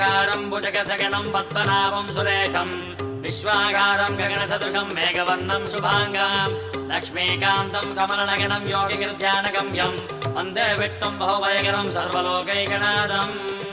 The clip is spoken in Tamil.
விஷ்ணகாரம் புஜகசகணம் பத்மநாபம் சுரேஷம் विश्वागारम् गगनसदृशम् मेघवर्णम् शुभाङ्गाम् लक्ष्मीकान्तम् कमलनगनम् योगिगिर्ध्यानगम्यम् वन्दे विट्टम् बहुवयगरम् सर्वलोकैकनादम्